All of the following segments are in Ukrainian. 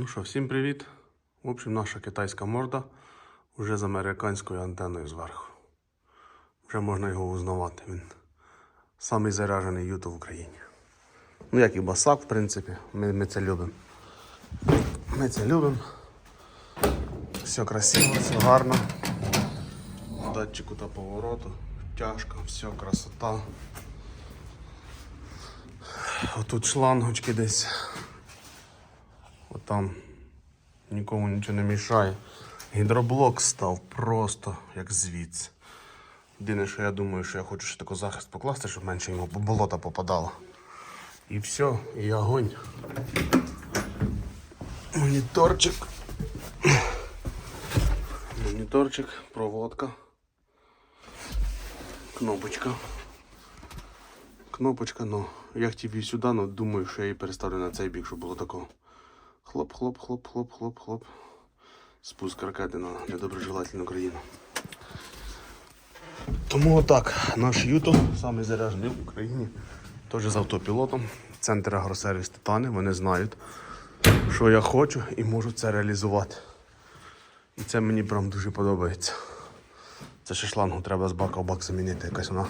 Ну що, всім привіт. В общем, наша китайська морда вже з американською антеною зверху. Вже можна його узнавати. Він самий заряджений ютуб в Україні. Ну, як і басак, в принципі, ми, ми це любимо. Ми це любимо. Все красиво, все гарно. Датчику та повороту, тяжко, все, красота. Отут шлангочки десь. Отам нікому нічого не мішає. Гідроблок став просто як звідси. Єдине, що я думаю, що я хочу ще такий захист покласти, щоб менше йому болота попадало. І все, і огонь. Моніторчик. Моніторчик, проводка. Кнопочка. Кнопочка, ну, я хотів її сюди, але думаю, що я її переставлю на цей бік, щоб було такого. Хлоп, хлоп, хлоп, хлоп, хлоп, хлоп. Спуск ракети на недоброжелательну країну. Тому отак, наш Ютуб, самий заряджений в Україні, теж з автопілотом. Центр агросервіс Титани, вони знають, що я хочу і можу це реалізувати. І це мені прям дуже подобається. Це ще шлангу треба з бака в бак замінити. Якась вона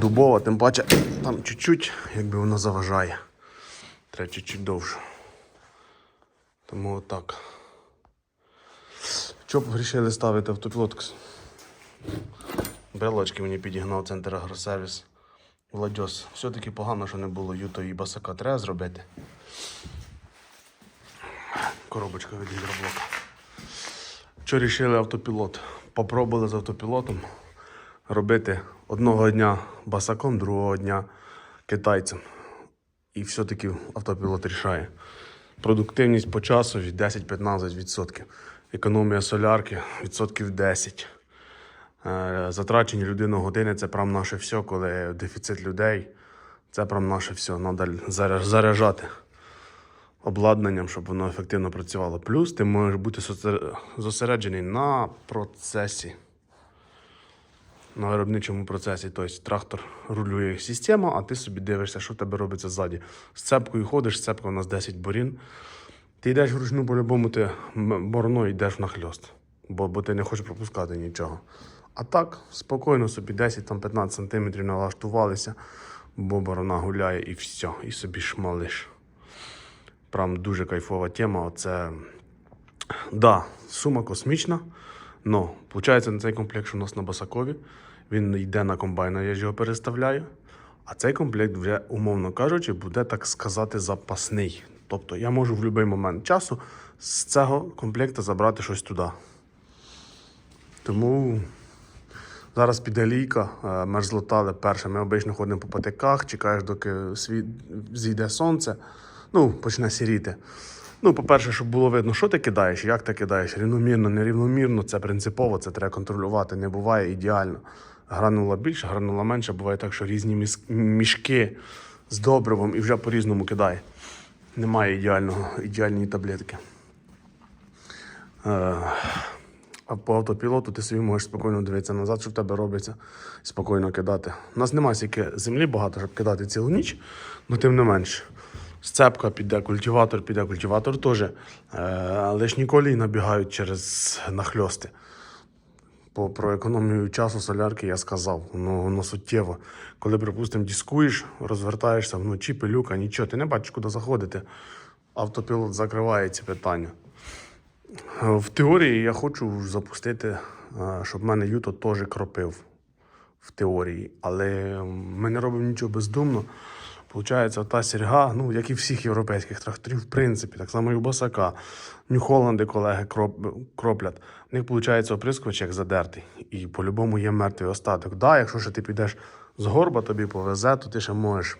дубова, тим паче там чуть-чуть, якби вона заважає. Треба чуть-чуть довше. Тому отак. Що б вирішили ставити автопілот? Брелочки мені підігнав центр агросервіс. Владьос. Все-таки погано, що не було юто і басака. Треба зробити. Коробочка від гідроблока. Що рішили автопілот? Попробували з автопілотом робити одного дня басаком, другого дня китайцем. І все-таки автопілот рішає. Продуктивність по часу від 10-15%. Економія солярки відсотків 10. Е, Затрачені людину години це прям наше все, коли дефіцит людей. Це прям наше все. Треба заряджати обладнанням, щоб воно ефективно працювало. Плюс ти можеш бути зосереджений на процесі. На виробничому процесі. Тобто трактор рулює система, а ти собі дивишся, що тебе робиться ззаді. З цепкою ходиш, цепка у нас 10 борін. Ти йдеш вручну по-любому, ти бороною йдеш нахльост, бо, бо ти не хочеш пропускати нічого. А так, спокійно собі 10-15 см налаштувалися, бо борона гуляє і все, і собі шмалиш. Прям дуже кайфова тема. Оце Да, сума космічна. Но, виходить, на цей комплект, що у нас на Басакові, він йде на комбайна, я ж його переставляю. А цей комплект вже, умовно кажучи, буде, так сказати, запасний. Тобто я можу в будь-який момент часу з цього комплекта забрати щось туди. Тому зараз піде лійка, е, мерзлота перше. Ми обично ходимо по патиках, чекаєш, доки світ зійде сонце, ну, почне сіріти. Ну, по-перше, щоб було видно, що ти кидаєш, як ти кидаєш, рівномірно, нерівномірно, це принципово, це треба контролювати. Не буває ідеально. Гранула більше, гранула менше. Буває так, що різні мішки з добривом і вже по-різному кидає. Немає ідеального, ідеальної таблетки. Е, А по автопілоту ти собі можеш спокійно дивитися назад, що в тебе робиться, спокійно кидати. У нас немає стільки землі багато, щоб кидати цілу ніч, але тим не менше. Сцепка піде, культиватор піде, культиватор теж. Е, лишні колії набігають через нахльости. По, про економію часу солярки я сказав, воно, воно суттєво. Коли, припустимо, дискуєш, розвертаєшся вночі, пилюка, нічого, ти не бачиш, куди заходити. Автопілот закриває ці питання. В теорії я хочу запустити, е, щоб в мене Юто теж кропив в теорії, але ми не робимо нічого бездумно. Получається, та сірга, ну, як і всіх європейських тракторів, в принципі, так само і у Басака. Нью-Холланди колеги кроп, кроплять. У них виходить оприскувач як задертий. І по-любому є мертвий остаток. Да, якщо ще ти підеш з горба, тобі повезе, то ти ще можеш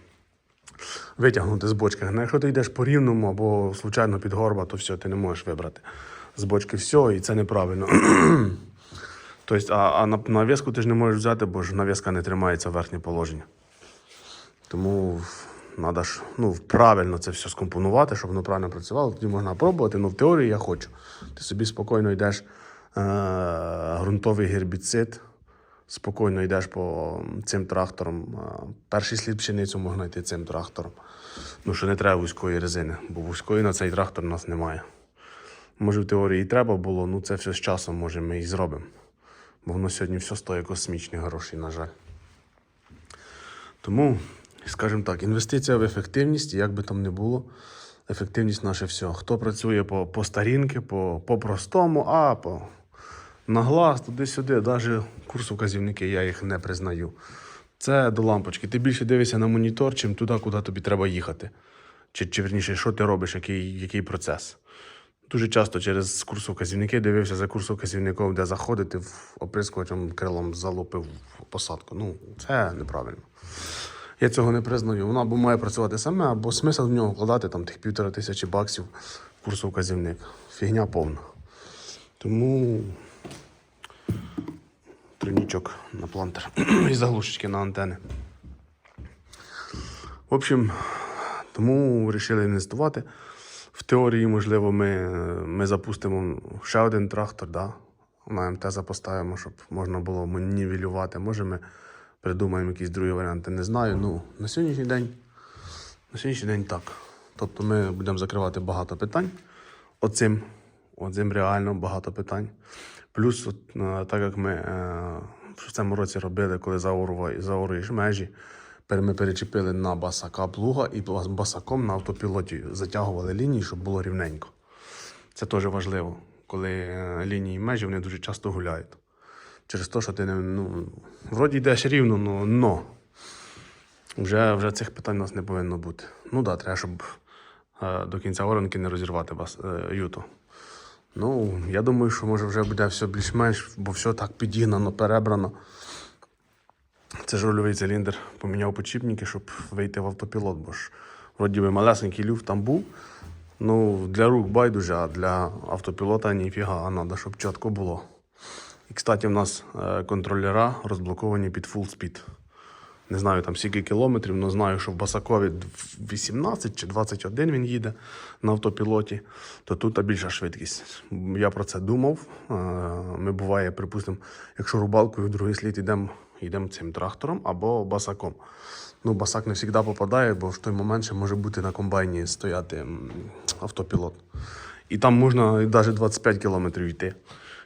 витягнути з бочки. Але якщо ти йдеш по рівному або случайно під горба, то все, ти не можеш вибрати з бочки все, і це неправильно. тобто, а, а на нав'язку ти ж не можеш взяти, бо ж нав'язка не тримається в верхнє положення. Тому треба ж ну, правильно це все скомпонувати, щоб воно правильно працювало. Тоді можна пробувати, але в теорії я хочу. Ти собі спокійно йдеш е- ґрунтовий гербіцид, спокійно йдеш по цим тракторам. Е, перший слід пшеницю можна йти цим трактором. Ну, що не треба вузької резини, бо вузької на цей трактор у нас немає. Може, в теорії і треба було, ну це все з часом, може, ми і зробимо. Бо воно сьогодні все стоїть космічні гроші, на жаль. Тому, скажімо так, інвестиція в ефективність, як би там не було, ефективність наше все. Хто працює по, по старінки, по, по простому, а по на глаз, туди-сюди, навіть курсовказівники, я їх не признаю. Це до лампочки. Ти більше дивишся на монітор, чим туди, куди тобі треба їхати. Чи, чи верніше, що ти робиш, який, який процес. Дуже часто через курсовказівники дивився за курсовказівником, де заходити в оприскувачем крилом залупив посадку. Ну, це неправильно. Я цього не признаю. Вона або має працювати саме, або смисл в нього вкладати там тих півтора тисячі баксів в курсовказівник. Фігня повна. Тому тринічок на плантер і заглушечки на антени. В общем, тому вирішили інвестувати. В теорії, можливо, ми, ми запустимо ще один трактор, да? на МТЗ поставимо, щоб можна було нівелювати. Може, ми придумаємо якісь другі варіанти. Не знаю. Ну, на сьогоднішній день, на сьогоднішній день так. Тобто ми будемо закривати багато питань. Оцим, оцим реально багато питань. Плюс, от, е, так як ми е, в цьому році робили, коли заоруєш межі, ми перечепили на басака плуга і бас- басаком на автопілоті затягували лінії, щоб було рівненько. Це теж важливо, коли е, лінії межі вони дуже часто гуляють. Через те, що ти не, ну, вроді йдеш рівно, но, но вже, вже цих питань у нас не повинно бути. Ну так, да, треба, щоб е, до кінця оранки не розірвати бас, е, юту. Ну, я думаю, що може вже буде все більш-менш, бо все так підігнано, перебрано. Це ж рульовий циліндр поміняв почіпники, щоб вийти в автопілот, бо ж вроді би малесенький люфт там був. Ну, для рук байдуже, а для автопілота ніфіга, а треба, щоб чітко було. І, кстати, в нас е, контролера розблоковані під full speed. Не знаю там скільки кілометрів, але знаю, що в Басакові 18 чи 21 він їде на автопілоті, то тут більша швидкість. Я про це думав. Е, Ми буває, припустимо, якщо рубалкою в другий слід йдемо йдемо цим трактором або басаком. Ну, басак не завжди попадає, бо в той момент ще може бути на комбайні стояти автопілот. І там можна навіть 25 кілометрів йти.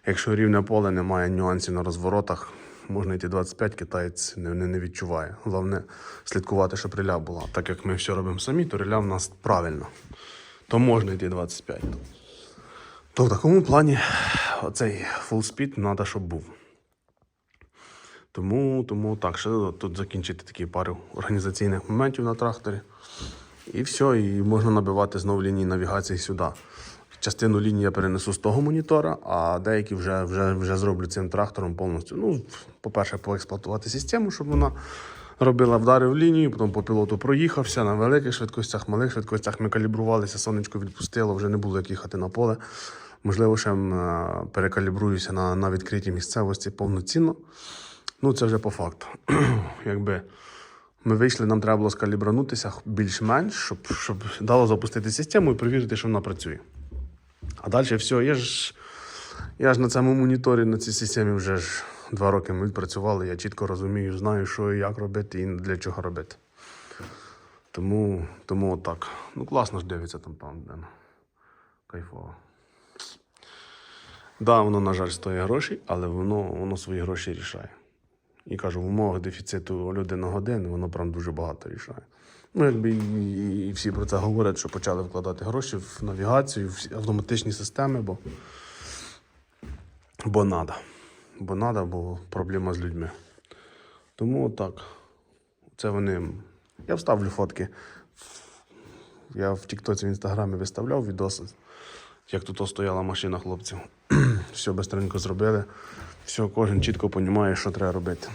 Якщо рівне поле немає нюансів на розворотах, можна йти 25, китаєць не, не, відчуває. Головне слідкувати, щоб риля була. Так як ми все робимо самі, то риля в нас правильно. То можна йти 25. То в такому плані оцей speed треба, щоб був. Тому, тому так, ще тут закінчити такі пару організаційних моментів на тракторі. І все, і можна набивати знову лінії навігації сюди. Частину лінії я перенесу з того монітора, а деякі вже, вже, вже зроблю цим трактором повністю. Ну, по-перше, поексплуатувати систему, щоб вона робила вдари в лінію, потім по пілоту проїхався на великих швидкостях, малих швидкостях. Ми калібрувалися, сонечко відпустило, вже не було як їхати на поле. Можливо, ще е, перекалібруюся на, на відкритій місцевості повноцінно. Ну, це вже по факту. Якби ми вийшли, нам треба було скалібранутися більш-менш, щоб, щоб дало запустити систему і перевірити, що вона працює. А далі все, я ж, я ж на цьому моніторі, на цій системі вже ж два роки ми відпрацювали, я чітко розумію, знаю, що і як робити і для чого робити. Тому, тому отак. Ну, класно ж дивиться там там. Кайфово. Да, воно, на жаль, стоїть гроші, але воно, воно свої гроші рішає. І кажу, в умовах дефіциту людей на годину воно прям дуже багато рішає. Ну, якби і, і, всі про це говорять, що почали вкладати гроші в навігацію, в автоматичні системи, бо, бо надо. Бо надо, бо проблема з людьми. Тому отак. Це вони. Я вставлю фотки. Я в Тіктоці в інстаграмі виставляв відоси, як тут стояла машина хлопців. Все бистренько зробили. Все, кожен чітко розуміє, що треба робити.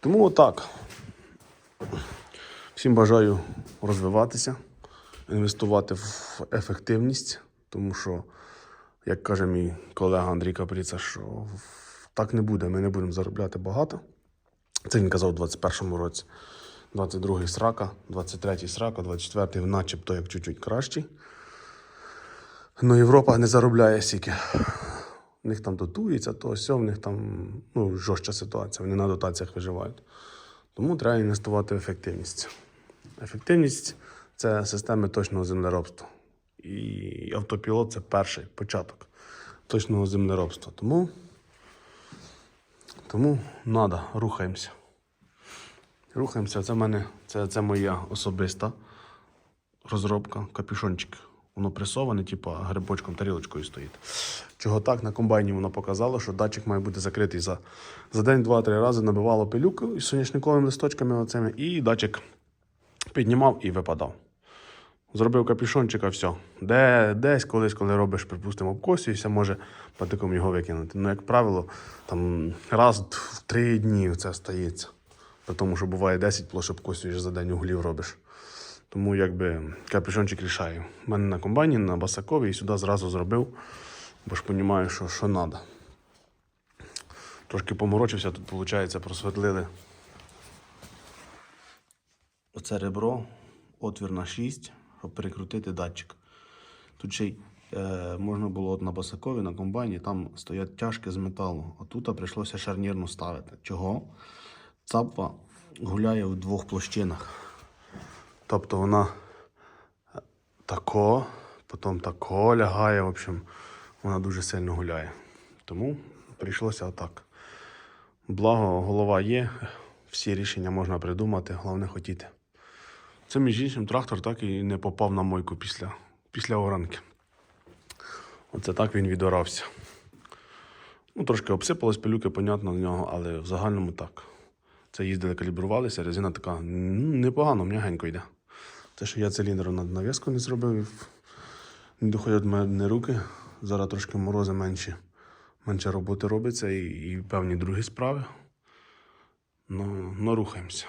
Тому отак. Всім бажаю розвиватися, інвестувати в ефективність, тому що, як каже мій колега Андрій Капріца, що так не буде, ми не будемо заробляти багато. Це він казав у 21-му році. 22-й срака, 23-й срака, 24-й начебто як чуть-чуть кращий. Ну, Європа не заробляє стільки. В них там дотується, то все, в них там ну, жорстча ситуація, вони на дотаціях виживають. Тому треба інвестувати в ефективність. Ефективність це системи точного землеробства. І автопілот це перший початок точного землеробства. Тому, тому надо, рухаємося. Рухаємося. Це в мене це, це моя особиста розробка, капюшончик. Воно пресоване, типу грибочком, тарілочкою стоїть. Чого так, на комбайні воно показало, що датчик має бути закритий за, за день, два-три рази набивало пилюку із соняшниковими листочками оцими, і датчик піднімав і випадав. Зробив капюшончика, все. Де, десь колись, коли робиш, припустимо, обкосюєшся, може патиком його викинути. Ну, як правило, там раз в три дні це стається. Тому, що буває 10 площ обкосюєш за день углів робиш. Тому якби капюшончик рішаю. У мене на комбайні, на басакові і сюди зразу зробив, бо ж розумію, що що треба. Трошки поморочився, тут, виходить, просветлили оце ребро, отвір на 6, щоб перекрутити датчик. Тут ще й е, можна було от на басакові, на комбайні, там стоять тяжкі з металу. А тут прийшлося шарнірну ставити. Чого? Цапа гуляє в двох площинах. Тобто вона е, тако, потім тако лягає. В общем, вона дуже сильно гуляє. Тому прийшлося отак. Благо, голова є, всі рішення можна придумати, головне хотіти. Це між іншим трактор так і не попав на мойку після, після оранки. Оце так він відорався. Ну, трошки обсипалось пилюки, понятно, в нього, але в загальному так. Це їздили, калібрувалися, резина така ну, непогано, м'ягенько йде. Те, що я циліндр над нав'язку не зробив, не доходять до мене руки. Зараз трошки морози менші. Менше роботи робиться і, і певні другі справи. Ну, ну рухаємося.